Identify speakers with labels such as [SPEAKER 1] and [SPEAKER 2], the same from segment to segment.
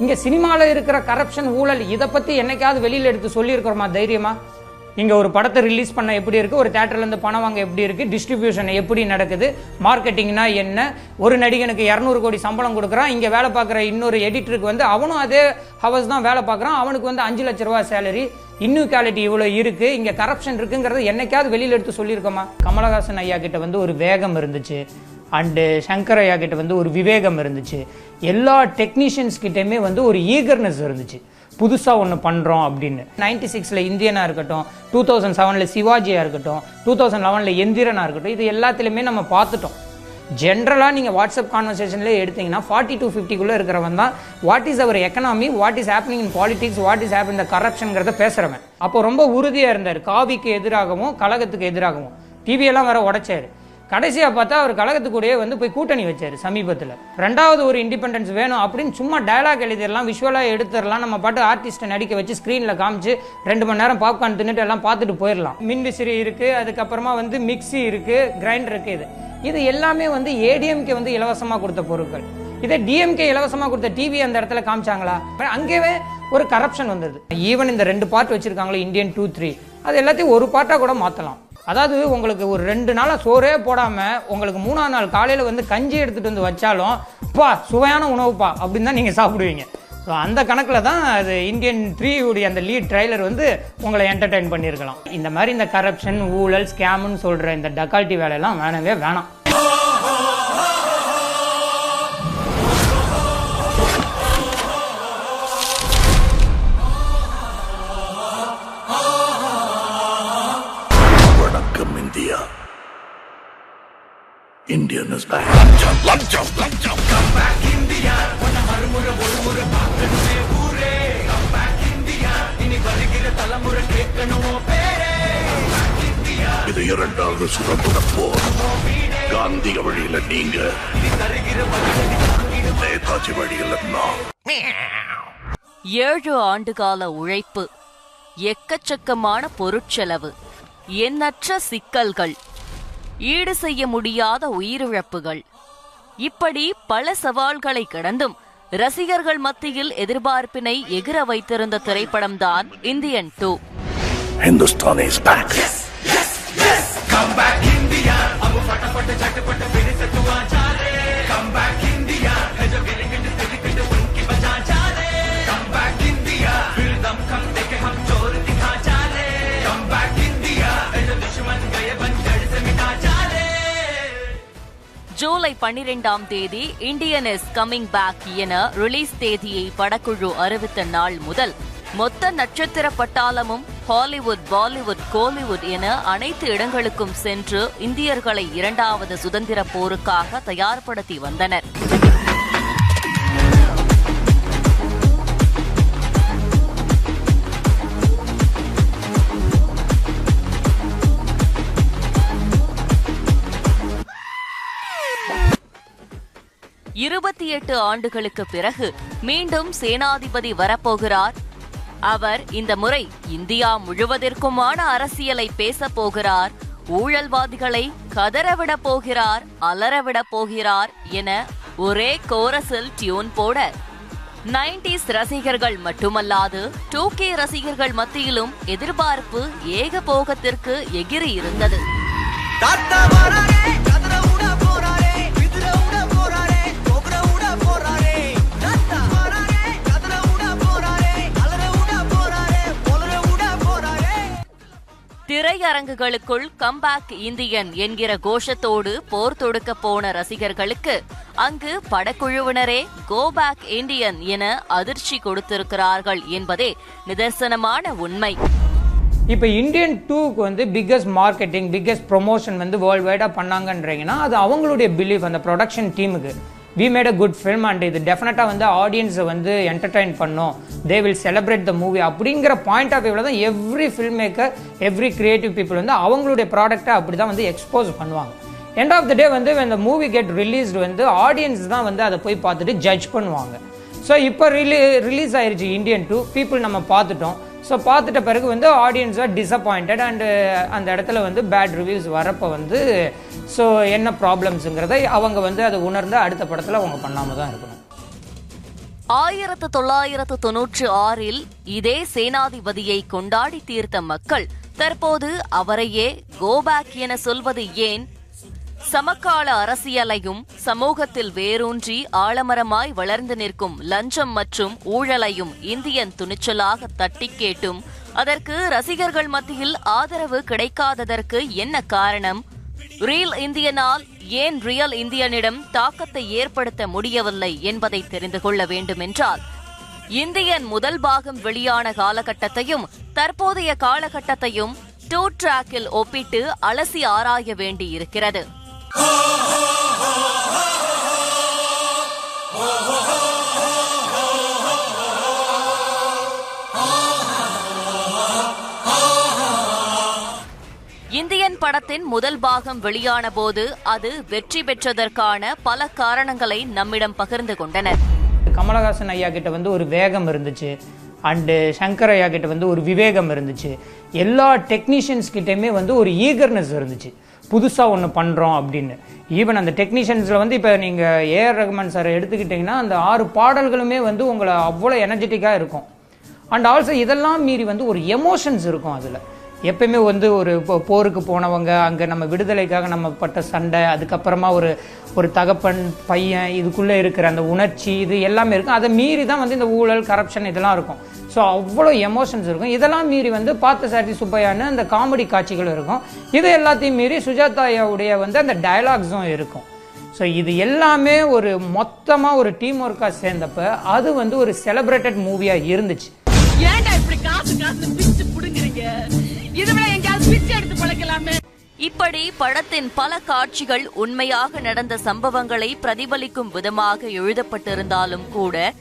[SPEAKER 1] இங்க சினிமாவில் இருக்கிற கரப்ஷன் ஊழல் இதை பத்தி என்னைக்காவது வெளியில் எடுத்து சொல்லியிருக்கிறோமா? தைரியமா? இங்கே ஒரு படத்தை ரிலீஸ் பண்ண எப்படி இருக்குது ஒரு தேட்டர்லேருந்து பணம் வாங்க எப்படி இருக்குது டிஸ்ட்ரிபியூஷன் எப்படி நடக்குது? மார்க்கெட்டிங்னா என்ன? ஒரு நடிகனுக்கு இரநூறு கோடி சம்பளம் கொடுக்குறான். இங்கே வேலை பார்க்குற இன்னொரு எடிட்டருக்கு வந்து அவனும் அதே ஹவர்ஸ் தான் வேலை பார்க்குறான். அவனுக்கு வந்து அஞ்சு லட்ச ரூபா சேலரி இன்னுக்காலிட்டி இவ்வளோ இருக்குது இங்கே கரப்ஷன் இருக்குங்கிறத என்னைக்காவது வெளியில் எடுத்து சொல்லியிருக்கோமா? கமலஹாசன் ஐயா கிட்ட வந்து ஒரு வேகம் இருந்துச்சு. அண்டு சங்கர் ஐயா கிட்ட வந்து ஒரு விவேகம் இருந்துச்சு. எல்லா டெக்னீஷியன்ஸ் கிட்டேயுமே வந்து ஒரு ஈகர்னஸ் இருந்துச்சு. புதுசாக ஒன்று பண்ணுறோம் அப்படின்னு. நைன்டி சிக்ஸில் இந்தியனாக இருக்கட்டும் டூ தௌசண்ட் செவனில் சிவாஜியாக இருக்கட்டும் டூ தௌசண்ட் லெவனில் எந்திரனாக இருக்கட்டும் இது எல்லாத்துலேயுமே நம்ம பார்த்துட்டோம். ஜென்ரலாக நீங்கள் வாட்ஸ்அப் கான்வர்சேஷன்லேயே எடுத்தீங்கன்னா ஃபார்ட்டி டூ ஃபிஃப்டிக்குள்ளே இருக்கிறவன் தான் what is our economy what is happening in politics what is happen இந்த கரப்ஷன்ங்கிறத பேசுகிறவன் அப்போ ரொம்ப உறுதியாக இருந்தார். காவிக்கு எதிராகவும் கழகத்துக்கு எதிராகவும். டிவியெல்லாம் வேற உடைச்சாரு. கடைசியாக பார்த்தா அவர் கழகத்துக்கூடயே வந்து போய் கூட்டணி வச்சார் சமீபத்தில். ரெண்டாவது ஒரு இண்டிபெண்டன்ஸ் வேணும் அப்படின்னு சும்மா டயலாக் எழுதிடலாம் விஷுவலாக எடுத்துடலாம் நம்ம பாட்டு ஆர்டிஸ்ட்டை நடிக்க வச்சு ஸ்க்ரீனில் காமிச்சு ரெண்டு மணி நேரம் பாப்கார்ன் தின்னுட்டு எல்லாம் பார்த்துட்டு போயிடலாம். மின்விசிறி இருக்குது அதுக்கப்புறமா வந்து மிக்ஸி இருக்குது கிரைண்டர் இருக்குது இது. இது எல்லாமே வந்து ஏடிஎம்கே வந்து இலவசமாக கொடுத்த பொருட்கள். இதே டிஎம்கே இலவசமாக கொடுத்த டிவி அந்த இடத்துல காமிச்சாங்களா? அங்கேயே ஒரு கரப்ஷன் வந்துடுது ஈவன் இந்த ரெண்டு பார்ட் வச்சுருக்காங்களோ இந்தியன் டூ த்ரீ அது எல்லாத்தையும் ஒரு பார்ட்டாக கூட மாற்றலாம் அதாவது உங்களுக்கு ஒரு ரெண்டு நாளாக சோறே போடாமல் உங்களுக்கு மூணாவது நாள் காலையில் வந்து கஞ்சி எடுத்துகிட்டு வந்து வச்சாலும் பா சுவையான உணவுப்பா அப்படின்னு தான் நீங்கள் சாப்பிடுவீங்க. ஸோ அந்த கணக்கில் தான் அது இந்தியன் த்ரீ உடைய அந்த லீட் ட்ரைலர் வந்து உங்களை என்டர்டைன் பண்ணியிருக்கலாம். இந்த மாதிரி இந்த கரப்ஷன் ஊழல் ஸ்கேம்னு சொல்கிற இந்த டக்கால்ட்டி வேலையெல்லாம் வேணவே வேணாம்.
[SPEAKER 2] இஸ் பேக் லஞ்சம் லஞ்சம் லஞ்சம் கம் பேக் இந்தியா உன்ன மறுமுறை ஒரு முறை பார்க்கணுமே ஊரே கம் பேக் இந்தியா இனி வருகிற தலைமுறை கேட்கணும் பேரே இது இரண்டாவது சுதந்திர போர். காந்திய வழியில நீங்க. நேதாஜி வழியில நான்.
[SPEAKER 3] ஏழு ஆண்டுகால உழைப்பு எக்கச்சக்கமான பொருட்செலவு எண்ணற்ற சிக்கல்கள். ஈடு செய்ய முடியாத உயிரிழப்புகள். இப்படி பல சவால்களை கடந்தும் ரசிகர்கள் மத்தியில் எதிர்பார்ப்பினை எகிர வைத்திருந்த திரைப்படம்தான் Indian two
[SPEAKER 2] Hindustan is back.
[SPEAKER 3] ஜூலை பன்னிரெண்டாம் தேதி இந்தியன் இஸ் கமிங் பேக் என ரிலீஸ் தேதியை படக்குழு அறிவித்த நாள் முதல் மொத்த நட்சத்திர பட்டாளமும் ஹாலிவுட் பாலிவுட் கோலிவுட் என அனைத்து இடங்களுக்கும் சென்று இந்தியர்களை இரண்டாவது சுதந்திர போருக்காக தயார்படுத்தி வந்தனர். இருபத்தி எட்டு ஆண்டுகளுக்கு பிறகு மீண்டும் சேனாதிபதி வரப்போகிறார். அவர் இந்த முறை இந்தியா முழுவதற்குமான அரசியலை பேசப் போகிறார். ஊழல்வாதிகளை கதறவிடப் போகிறார் அலறவிடப் போகிறார் என ஒரே கோரஸில் டியூன் போட நைன்டிஸ் ரசிகர்கள் மட்டுமல்லாது டூ கே ரசிகர்கள் மத்தியிலும் எதிர்பார்ப்பு ஏகபோகத்திற்கு எகிரி இருந்தது திரையரங்குகளுக்குள் கம்பேக் இந்தியன் என்கிற கோஷத்தோடு போர் தொடுக்க போன ரசிகர்களுக்கு அங்கு படக்குழுவினரே கோபேக் இந்தியன் என அதிர்ச்சி கொடுத்திருக்கிறார்கள் என்பதே நிதர்சனமான உண்மை.
[SPEAKER 1] இப்போ இந்தியன் டூக்கு வந்து பிக்கஸ்ட் மார்க்கெட்டிங் பிக்கஸ்ட் ப்ரொமோஷன் வந்து வேர்ல்டு வைடாக பண்ணாங்கன்றீங்கன்னா அது அவங்களுடைய பிலீஃப் அந்த ப்ரொடக்ஷன் டீமுக்கு we made a good film and இது டெஃபினட்டாக வந்து ஆடியன்ஸை வந்து என்டர்டைன் பண்ணும். They will celebrate the movie அப்படிங்கிற பாயிண்ட் ஆஃப் வியூவில் தான் every film maker every creative people வந்து அவங்களுடைய ப்ராடக்ட்டை அப்படி தான் வந்து எக்ஸ்போஸ் பண்ணுவாங்க. எண்ட் ஆஃப் த டே வந்து இந்த மூவி கெட் ரிலீஸ்டு வந்து ஆடியன்ஸ் தான் வந்து அதை போய் பார்த்துட்டு ஜட்ஜ் பண்ணுவாங்க. ஸோ இப்போ ரிலீ ரிலீஸ் ஆயிடுச்சு இந்தியன் டூ பீப்புள் நம்ம பார்த்துட்டோம். ஸோ பார்த்துட்ட பிறகு வந்து ஆடியன்ஸ் ஆர் டிசப்பாயிண்டட் அண்டு அந்த இடத்துல வந்து பேட் ரிவ்யூஸ் வரப்போ வந்து ஸோ என்ன ப்ராப்ளம்ஸுங்கிறத அவங்க வந்து அதை உணர்ந்து அடுத்த படத்தில் அவங்க பண்ணாமல் தான் இருக்கணும்.
[SPEAKER 3] ஆயிரத்து தொள்ளாயிரத்து தொன்னூற்று ஆறில் இதே சேனாதிபதியை கொண்டாடி தீர்த்த மக்கள் தற்போது அவரையே கோபேக் என சொல்வது ஏன்? சமகால அரசியலையும் சமூகத்தில் வேரூன்றி ஆலமரமாய் வளர்ந்து நிற்கும் லஞ்சம் மற்றும் ஊழலையும் இந்தியன் துணிச்சலாக தட்டி கேட்டும் அதற்கு ரசிகர்கள் மத்தியில் ஆதரவு கிடைக்காததற்கு என்ன காரணம்? ரியல் இந்தியனால் ஏன் ரியல் இந்தியனிடம் தாக்கத்தை ஏற்படுத்த முடியவில்லை என்பதை தெரிந்து கொள்ள வேண்டுமென்றால் இந்தியன் முதல் பாகம் வெளியான காலகட்டத்தையும் தற்போதைய காலகட்டத்தையும் டூ டிராக்கில் ஒப்பிட்டு அலசி ஆராய வேண்டியிருக்கிறது. இந்தியன் படத்தின் முதல் பாகம் வெளியான போது அது வெற்றி பெற்றதற்கான பல காரணங்களை நம்மிடம் பகிர்ந்து கொண்டனர்.
[SPEAKER 1] கமலஹாசன் ஐயா கிட்ட வந்து ஒரு வேகம் இருந்துச்சு. அண்டு சங்கர் ஐயா கிட்ட வந்து ஒரு விவேகம் இருந்துச்சு. எல்லா டெக்னீஷியன்ஸ் கிட்டேயுமே வந்து ஒரு ஈகர்னஸ் இருந்துச்சு. புதுசாக ஒன்று பண்ணுறோம் அப்படின்னு. ஈவன் அந்த டெக்னீஷியன்ஸில் வந்து இப்போ நீங்கள் ஏஆர் ரஹ்மான் சார் எடுத்துக்கிட்டிங்கன்னா அந்த ஆறு பாடல்களுமே வந்து உங்களை அவ்வளோ எனர்ஜெட்டிக்காக இருக்கும். அண்ட் ஆல்சோ இதெல்லாம் மீறி வந்து ஒரு எமோஷன்ஸ் இருக்கும் அதில். எப்பயுமே வந்து ஒரு போருக்கு போனவங்க அங்கே நம்ம விடுதலைக்காக நம்ம பட்ட சண்டை அதுக்கப்புறமா ஒரு ஒரு தகப்பன் பையன் இதுக்குள்ளே இருக்கிற அந்த உணர்ச்சி இது எல்லாமே இருக்கும். அதை மீறி தான் வந்து இந்த ஊழல் கரப்ஷன் இதெல்லாம் இருக்கும். ஸோ அவ்வளோ எமோஷன்ஸ் இருக்கும். இதெல்லாம் மீறி வந்து பார்த்த சாட்டி சுப்பையான்னு அந்த காமெடி காட்சிகள் இருக்கும். இது எல்லாத்தையும் மீறி சுஜாதாயாவுடைய வந்து அந்த டயலாக்ஸும் இருக்கும். ஸோ இது எல்லாமே ஒரு மொத்தமாக ஒரு டீம் ஒர்க்காக சேர்ந்தப்ப அது வந்து ஒரு செலிப்ரேட்டட் மூவியாக இருந்துச்சு.
[SPEAKER 4] ஏன்டா இப்படி காசு காசு
[SPEAKER 3] இப்படி படத்தின் பல காட்சிகள் உண்மையாக நடந்த சம்பவங்களை பிரதிபலிக்கும் விதமாக எழுதப்பட்டிருந்தாலும் கூட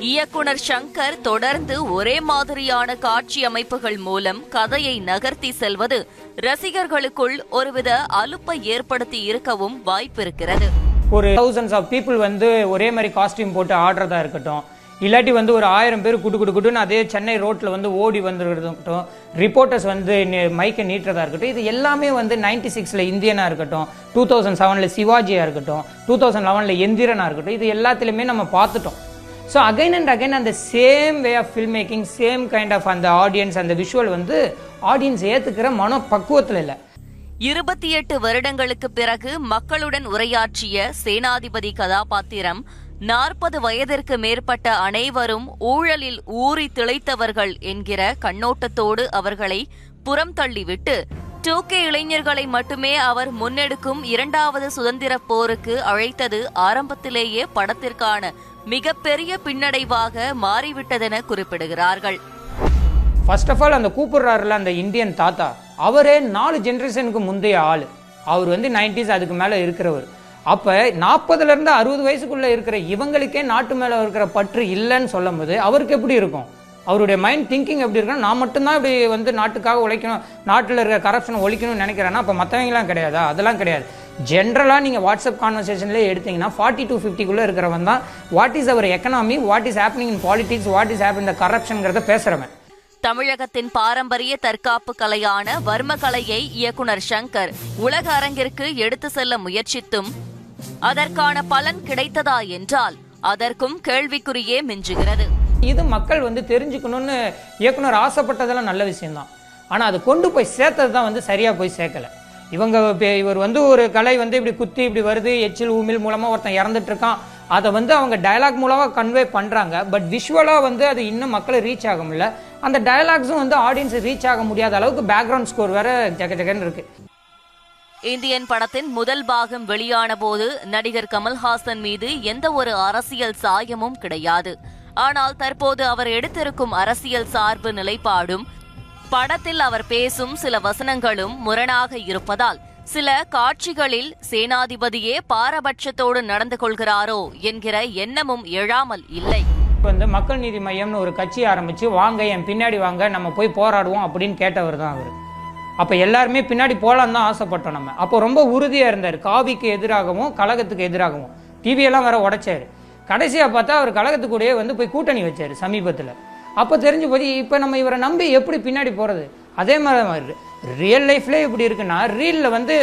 [SPEAKER 3] இயக்குனர் சங்கர் தொடர்ந்து ஒரே மாதிரியான காட்சி அமைப்புகள் மூலம் கதையை நகர்த்தி செல்வது ரசிகர்களுக்குள் ஒருவித அலுப்பை ஏற்படுத்தி இருக்கவும் வாய்ப்பிருக்கிறது.
[SPEAKER 1] ஒரு தௌசண்ட்ஸ் ஆஃப் பீப்புள் வந்து ஒரே மாதிரி காஸ்டியூம் போட்டு ஆடுறதா இருக்கட்டும் இல்லாட்டி வந்து ஒரு ஆயிரம் பேர் குடு குடு குடுன்னு அதே சென்னை ரோட்டில் வந்து ஓடி வந்துருக்கட்டும். இருக்கட்டும் ரிப்போர்ட்டர்ஸ் வந்து மைக்கை நீட்டுறதா இருக்கட்டும். இது எல்லாமே வந்து நைன்டி சிக்ஸில் இந்தியனாக இருக்கட்டும். டூ தௌசண்ட் செவனில் சிவாஜியாக இருக்கட்டும். டூ தௌசண்ட் லெவனில் எந்திரனாக இருக்கட்டும். இது எல்லாத்துலேயுமே நம்ம பார்த்துட்டோம். ஸோ அகைன் அண்ட் அகைன் அந்த same way of film making same kind of அந்த ஆடியன்ஸ் அந்த விஷுவல் வந்து ஆடியன்ஸ் ஏற்றுக்கிற மன பக்குவத்தில் இல்லை.
[SPEAKER 3] இருபத்தி எட்டு வருடங்களுக்கு பிறகு மக்களுடன் உரையாற்றிய சேனாதிபதி கதாபாத்திரம் நாற்பது வயதிற்கு மேற்பட்ட அனைவரும் ஊழலில் ஊறி திளைத்தவர்கள் என்கிற கண்ணோட்டத்தோடு அவர்களை புறம் தள்ளிவிட்டு டூகே இளைஞர்களை மட்டுமே அவர் முன்னெடுக்கும் இரண்டாவது சுதந்திரப் போருக்கு அழைத்தது ஆரம்பத்திலேயே படத்திற்கான மிகப்பெரிய பின்னடைவாக மாறிவிட்டதென குறிப்பிடுகிறார்கள்.
[SPEAKER 1] ஃபர்ஸ்ட் ஆஃப் ஆல் அந்த கூப்பிடுறாருல அந்த இந்தியன் தாத்தா. அவரே நாலு ஜென்ரேஷனுக்கு முந்தைய ஆள். அவர் வந்து நைன்டிஸ் அதுக்கு மேலே இருக்கிறவர். அப்போ நாற்பதுலேருந்து அறுபது வயசுக்குள்ளே இருக்கிற இவங்களுக்கே நாட்டு மேலே இருக்கிற பற்று இல்லைன்னு சொல்லும்போது அவருக்கு எப்படி இருக்கும்? அவருடைய மைண்ட் திங்கிங் எப்படி இருக்குன்னா நான் மட்டும்தான் இப்படி வந்து நாட்டுக்காக உழைக்கணும் நாட்டில் இருக்கிற கரப்ஷன் ஒழிக்கணும்னு நினைக்கிறேன்னா அப்போ மற்றவங்களாம் கிடையாதா? அதெல்லாம் கிடையாது. ஜென்ரலாக நீங்கள் வாட்ஸ்அப் கான்வர்சேஷன்லேயே எடுத்தீங்கன்னா ஃபார்ட்டி டூ ஃபிஃப்டிக்குள்ளே இருக்கிறவன் தான் what is our economy what is happening in politics what is happen இந்த கரப்ஷன்ங்கிறத பேசுகிறவன்
[SPEAKER 3] தமிழகத்தின் பாரம்பரிய தற்காப்பு கலையான வர்ம கலையை இயக்குனர் சங்கர் உலக அரங்கிற்கு எடுத்து செல்ல முயற்சித்தும் அதற்கான பலன் கிடைத்ததா என்றால் அதற்கும் கேள்விக்குறியே மிஞ்சுகிறது.
[SPEAKER 1] இது மக்கள் வந்து தெரிஞ்சுக்கணும்னு இயக்குனர் ஆசைப்பட்டதெல்லாம் நல்ல விஷயம்தான். ஆனால் அது கொண்டு போய் சேர்த்தது தான் வந்து சரியாக போய் சேர்க்கல. இவங்க இவர் வந்து ஒரு கலை வந்து இப்படி குத்தி இப்படி வருது எச்சில் ஊமில் மூலமாக ஒருத்தன் இறந்துட்டு இருக்கான். அதை வந்து அவங்க டயலாக் மூலமாக கன்வே பண்ணுறாங்க பட் விஷுவலாக வந்து அது இன்னும் மக்களை ரீச் ஆக முடியல. அந்த டயலாக்ஸும் வந்து ஆடியன்ஸை ரீச் ஆக முடியாத அளவுக்கு பேக்ரவுண்ட் ஸ்கோர் வேற ஜக ஜகன்னு இருக்கு.
[SPEAKER 3] இந்தியன் படத்தின் முதல் பாகம் வெளியான போது நடிகர் கமல்ஹாசன் மீது எந்த ஒரு அரசியல் சாயமும் கிடையாது. ஆனால் தற்போது அவர் எடுத்திருக்கும் அரசியல் சார்பு நிலைப்பாடும் படத்தில் அவர் பேசும் சில வசனங்களும் முரணாக இருப்பதால் சில காட்சிகளில் சேனாதிபதியே பாரபட்சத்தோடு நடந்து கொள்கிறாரோ என்கிற எண்ணமும் எழாமல் இல்லை.
[SPEAKER 1] வந்து மக்கள் நீதி மையம்னு ஒரு கட்சி ஆரம்பிச்சு வாங்க என் பின்னாடி வாங்க நம்ம போய் போராடுவோம் அப்படின்னு கேட்டவர் தான் அவர். அப்போ எல்லாருமே பின்னாடி போகலான்னு தான் ஆசைப்பட்டோம் நம்ம. அப்போ ரொம்ப உறுதியாக இருந்தார். காவிக்கு எதிராகவும் கழகத்துக்கு எதிராகவும். டிவியெல்லாம் வேற உடைச்சார். கடைசியாக பார்த்தா அவர் கழகத்துக்கூடயே வந்து போய் கூட்டணி வச்சார் சமீபத்தில். அப்போ தெரிஞ்சு போய் இப்போ நம்ம இவரை நம்பி எப்படி பின்னாடி போகிறது அதே மாதிரி மாதிரி ரியல் லைஃப்லேயே இப்படி இருக்குன்னா ரீலில் வந்து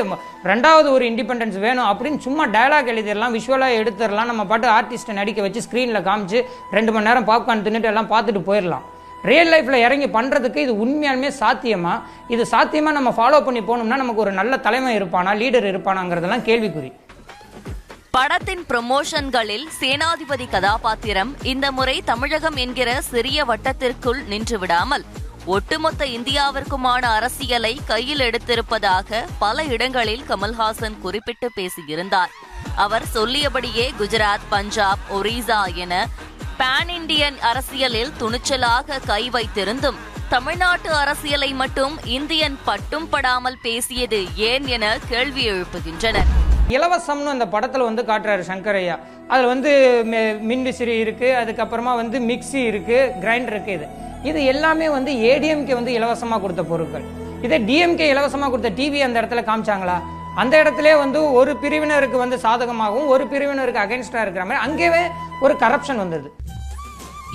[SPEAKER 1] ரெண்டாவது ஒரு இண்டிபெண்டன்ஸ் வேணும் அப்படின்னு சும்மா டயலாக் எழுதிடலாம் விஷுவலாக எடுத்துடலாம் நம்ம பாட்டு ஆர்டிஸ்ட்டை நடிக்க வச்சு ஸ்க்ரீனில் காமிச்சு ரெண்டு மணி நேரம் பாப்கார்ன் தின்னுட்டு எல்லாம் பார்த்துட்டு போயிடலாம். ரியல் லைஃப்பில் இறங்கி பண்ணுறதுக்கு இது உண்மையாலுமே சாத்தியமா? இது சாத்தியமாக நம்ம ஃபாலோ பண்ணி போனோம்னா நமக்கு ஒரு நல்ல தலைமை இருப்பானா லீடர் இருப்பானாங்கிறதெல்லாம் கேள்விக்குறி.
[SPEAKER 3] படத்தின் ப்ரமோஷன்களில் சேனாதிபதி கதாபாத்திரம் இந்த முறை தமிழகம் என்கிற சிறிய வட்டத்திற்குள் நின்று விடாமல் ஒட்டுமொத்த இந்தியாவிற்குமான அரசியலை கையில் எடுத்திருப்பதாக பல இடங்களில் கமல்ஹாசன் குறிப்பிட்டு பேசியிருந்தார். அவர் சொல்லியபடியே குஜராத் பஞ்சாப் ஒரிசா என பான் இண்டியன் அரசியலில் துணிச்சலாக கை வைத்திருந்தும் தமிழ்நாட்டு அரசியலை மட்டும் இந்தியன் பட்டும் படாமல் பேசியது ஏன் என கேள்வி எழுப்புகின்றனர்.
[SPEAKER 1] இலவசம்னு அந்த படத்தில் வந்து காட்டுறாரு சங்கரையா அதில் வந்து மெ- மின்விசிறி இருக்குது அதுக்கப்புறமா வந்து மிக்ஸி இருக்குது கிரைண்டர் இருக்குது இது. இது எல்லாமே வந்து ஏடிஎம்கே வந்து இலவசமாக கொடுத்த பொருட்கள். இதே டிஎம்கே இலவசமாக கொடுத்த டிவி அந்த இடத்துல காமிச்சாங்களா? அந்த இடத்துல வந்து ஒரு பிரிவினருக்கு வந்து சாதகமாகவும் ஒரு பிரிவினருக்கு அகைன்ஸ்டாக இருக்கிற மாதிரி அங்கேயே ஒரு கரப்ஷன் வந்தது.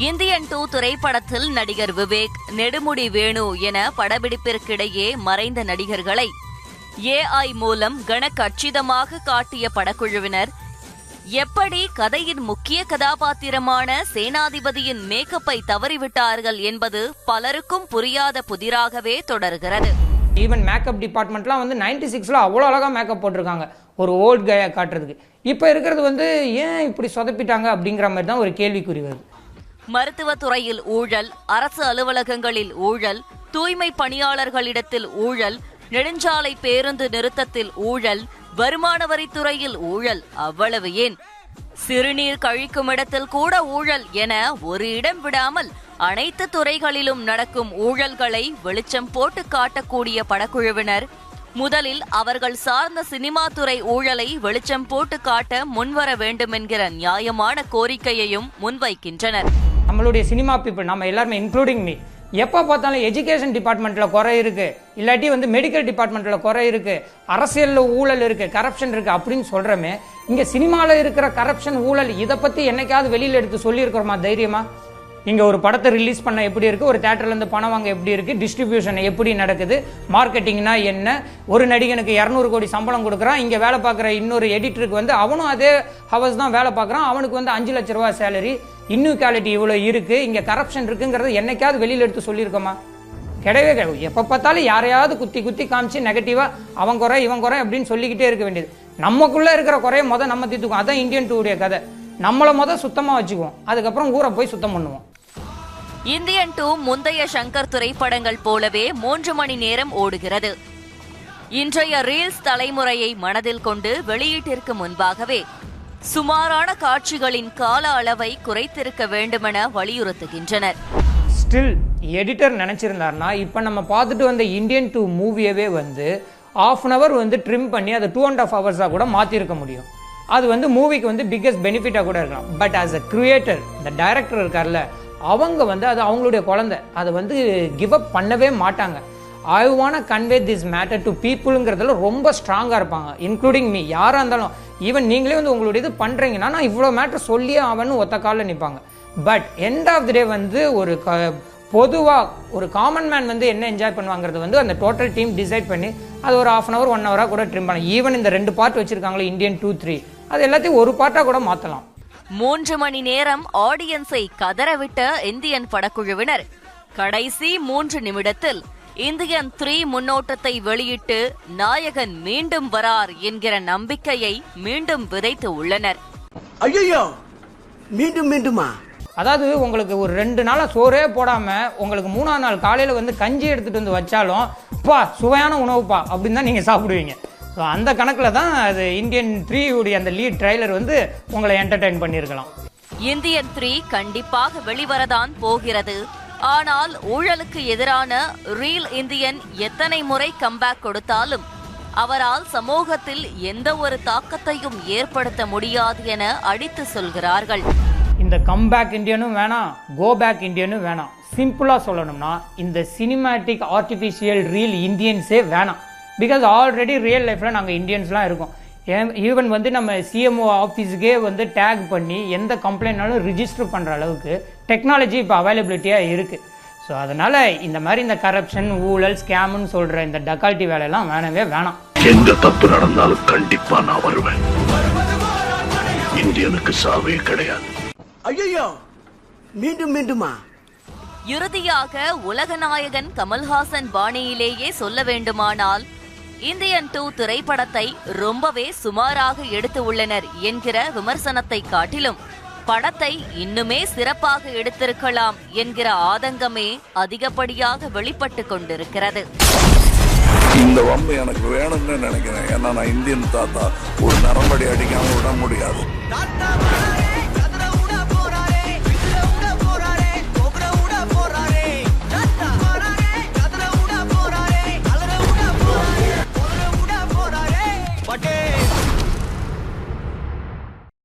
[SPEAKER 3] இந்தியன் டூ திரைப்படத்தில் நடிகர் விவேக் நெடுமுடி வேணு என படப்பிடிப்பிற்கிடையே மறைந்த நடிகர்களை ஏஐ மூலம் கனக்கச்சிதமாக காட்டிய படக்குழுவினர். எப்படி கதையின் முக்கிய கதாபாத்திரமான சேனாதிபதியின் மேக்கப்பை தவறிவிட்டார்கள் என்பது பலருக்கும் புரியாத புதிராகவே தொடர்கிறது.
[SPEAKER 1] ஈவன் மேக்கப் டிபார்ட்மெண்ட்லாம் வந்து நைன்டி சிக்ஸில் அவ்வளோ அழகாக மேக்கப் போட்டிருக்காங்க. ஒரு ஓல்ட் கையாக காட்டுறதுக்கு. இப்போ இருக்கிறது வந்து ஏன் இப்படி சொதப்பிட்டாங்க அப்படிங்கிற மாதிரி தான் ஒரு கேள்விக்குறி வருது.
[SPEAKER 3] மருத்துவத்துறையில் ஊழல் அரசு அலுவலகங்களில் ஊழல் தூய்மை பணியாளர்களிடத்தில் ஊழல் நெடுஞ்சாலை பேருந்து நிறுத்தத்தில் ஊழல் வருமான வரித்துறையில் ஊழல் அவ்வளவு ஏன்? சிறுநீர் கழிக்கும் இடத்தில் கூட ஊழல் என ஒரு இடம் விடாமல் அனைத்து துறைகளிலும் நடக்கும் ஊழல்களை வெளிச்சம் போட்டு காட்டக்கூடிய படக்குழுவினர். முதலில் அவர்கள் சார்ந்த சினிமா துறை ஊழலை வெளிச்சம் போட்டு காட்ட முன்வர வேண்டுமென்கிற நியாயமான கோரிக்கையையும் முன்வைக்கின்றனர்.
[SPEAKER 1] நம்மளுடைய சினிமா பீப்புள் நம்ம எல்லாருமே இன்க்ளூடிங் மீ எப்போ பார்த்தாலும் எஜுகேஷன் டிபார்ட்மெண்ட்டில் குறை இருக்குது இல்லாட்டி வந்து மெடிக்கல் டிபார்ட்மெண்ட்டில் குறை இருக்குது அரசியலில் ஊழல் இருக்குது கரப்ஷன் இருக்குது அப்படின்னு சொல்கிறோமே இங்கே சினிமாவில் இருக்கிற கரப்ஷன் ஊழல் இதை பற்றி என்னைக்காவது வெளியில் எடுத்து சொல்லியிருக்கிறோமா தைரியமாக இங்கே ஒரு படத்தை ரிலீஸ் பண்ண எப்படி இருக்குது ஒரு தேட்டர்லேருந்து பணம் வாங்க எப்படி இருக்குது டிஸ்ட்ரிபியூஷன் எப்படி நடக்குது? மார்க்கெட்டிங்னா என்ன? ஒரு நடிகனுக்கு இரநூறு கோடி சம்பளம் கொடுக்குறான். இங்கே வேலை பார்க்குற இன்னொரு எடிட்டருக்கு வந்து அவனும் அதே ஹவர்ஸ் தான் வேலை பார்க்குறான். அவனுக்கு வந்து அஞ்சு லட்ச ரூபா சேலரி இன்இக்வாலிட்டி இவ்வளோ இருக்குது இங்கே கரப்ஷன் இருக்குங்கிறத என்னைக்காவது வெளியில் எடுத்து சொல்லியிருக்கோமா? கிடையவே கிடையாது. எப்போ பார்த்தாலும் யாரையாவது குத்தி குத்தி காமிச்சு நெகட்டிவாக அவன் குறை இவன் குறை அப்படின்னு சொல்லிக்கிட்டே இருக்க வேண்டியது. நமக்குள்ளே இருக்கிற குறைய மொதல் நம்ம தீர்த்துக்குவோம். அதான் இந்தியன் டூடைய கதை. நம்மளை மொதல் சுத்தமாக வச்சுக்குவோம். அதுக்கப்புறம் ஊரை போய் சுத்தம் பண்ணுவோம்.
[SPEAKER 3] இந்தியன் டூ முந்தைய சங்கர் திரைப்படங்கள் போலவே மூன்று மணி நேரம் ஓடுகிறது. இன்றைய ரீல்ஸ் தலைமுறையை மனதில் கொண்டு வெளியீட்டிற்கு முன்பாகவே சுமாரான காட்சிகளின் கால அளவை குறைத்திருக்க வேண்டுமென வலியுறுத்துகின்றனர்.
[SPEAKER 1] ஸ்டில் எடிட்டர் நினச்சிருந்தாருன்னா இப்போ நம்ம பார்த்துட்டு வந்த இந்தியன் டூ மூவியவே வந்து ஆஃப் அன் ஹவர் வந்து ட்ரிம் பண்ணி அதை டூ அண்ட் ஆஃப் ஹவர்ஸாக கூட மாற்றிருக்க முடியும். அது வந்து மூவிக்கு வந்து பிக்கஸ்ட் பெனிஃபிட்டாக கூட இருக்கலாம். பட் ஆஸ் அ கிரியேட்டர் இந்த டைரக்டர் இருக்கார்ல அவங்க வந்து அது அவங்களுடைய குழந்தை. அதை வந்து கிவ் அப் பண்ணவே மாட்டாங்க. I want convey this matter to பீப்புளுங்கிறதுல ரொம்ப ஸ்ட்ராங்காக இருப்பாங்க. இன்க்ளூடிங் மீ யாராக இருந்தாலும் ஈவன் நீங்களே வந்து உங்களுடைய இது பண்ணுறீங்கன்னா நான் இவ்வளோ மேட்டர் சொல்லியே அவனு ஒத்த காலில் நிற்பாங்க but end of the day வந்து ஒரு க பொதுவாக ஒரு காமன் மேன் வந்து என்ன என்ஜாய் பண்ணுவாங்கிறது வந்து அந்த டோட்டல் டீம் டிசைட் பண்ணி அது ஒரு ஆஃப் அன் ஹவர் ஒன் ஹவராக கூட ட்ரிம் பண்ணலாம். ஈவன் இந்த ரெண்டு பார்ட் வச்சுருக்காங்களே இந்தியன் டூ த்ரீ அது எல்லாத்தையும் ஒரு பார்ட்டாக கூட மாற்றலாம்
[SPEAKER 3] மூன்று மணி நேரம் ஆடியன்ஸை கதறவிட்ட இந்தியன் படக்குழுவினர். கடைசி மூன்று நிமிடத்தில் இந்தியன் த்ரீ முன்னோட்டத்தை வெளியிட்டு நாயகன் மீண்டும் வரார் என்கிற நம்பிக்கையை மீண்டும் விதைத்து உள்ளனர்.
[SPEAKER 5] ஐயோ மீண்டும் மீண்டுமா?
[SPEAKER 1] அதாவது உங்களுக்கு ஒரு ரெண்டு நாளாக சோறே போடாமல் உங்களுக்கு மூணாவது நாள் காலையில் வந்து கஞ்சி எடுத்துகிட்டு வந்து வச்சாலும் பா சுவையான உணவுப்பா அப்படின்னு தான் நீங்கள் சாப்பிடுவீங்க. ஸோ அந்த கணக்கில் தான் அது இந்தியன் த்ரீ உடைய அந்த லீட் ட்ரைலர் வந்து உங்களை என்டர்டெயின் பண்ணியிருக்கலாம்.
[SPEAKER 3] இந்தியன் த்ரீ கண்டிப்பாக வெளிவரதான் போகிறது. ஆனால் ஊழலுக்கு எதிரான ரீல் இந்தியன் எத்தனை முறை கம்பேக் கொடுத்தாலும் அவரால் சமூகத்தில் எந்த ஒரு தாக்கத்தையும் ஏற்படுத்த முடியாது என அடித்து சொல்கிறார்கள்.
[SPEAKER 1] இந்த கம்பேக் இந்தியனும் வேணாம் கோ பேக் இந்தியனும் வேணாம். சிம்பிளாக சொல்லணும்னா இந்த சினிமேட்டிக் ஆர்டிஃபிஷியல் ரீல் இந்தியன்ஸே வேணாம். பிகாஸ் ஆல்ரெடி ரியல் லைஃப்பில் நாங்கள் இந்தியன்ஸ்லாம் இருக்கோம். ஈவன் வந்து நம்ம சிஎம்ஓ ஆஃபீஸுக்கே வந்து டேக் பண்ணி எந்த கம்ப்ளைண்ட்னாலும் ரிஜிஸ்டர் பண்ணுற அளவுக்கு டெக்னாலஜி இப்போ அவைலபிலிட்டியாக இருக்குது ஸோ அதனால் இந்த மாதிரி இந்த கரப்ஷன் ஊழல் ஸ்கேம்னு சொல்கிற இந்த டக்கால்ட்டி வேலையெல்லாம் வேணவே வேணாம்.
[SPEAKER 6] எந்த தப்பு நடந்தாலும் கண்டிப்பா நான் வருவேன். இந்தியனுக்கு சாவே கிடையாது.
[SPEAKER 5] ஐயோ மீண்டும் மீண்டுமா?
[SPEAKER 3] இறுதியாக உலகநாயகன் கமல்ஹாசன் பாணியிலேயே சொல்ல வேண்டுமானால் இந்தியன் டூ திரைப்படத்தை ரொம்பவே சுமாராக எடுத்து உள்ளனர் என்கிற விமர்சனத்தை காட்டிலும் படத்தை இன்னுமே சிறப்பாக எடுத்திருக்கலாம் என்கிற ஆதங்கமே அதிகப்படியாக வெளிப்பட்டு கொண்டிருக்கிறது.
[SPEAKER 7] இந்த வம்பு எனக்கு வேணும்னு நினைக்கிறேன். ஏன்னா நான் இந்தியன் தாத்தா. ஒரு நரம்படி அடிக்காம விட முடியாது.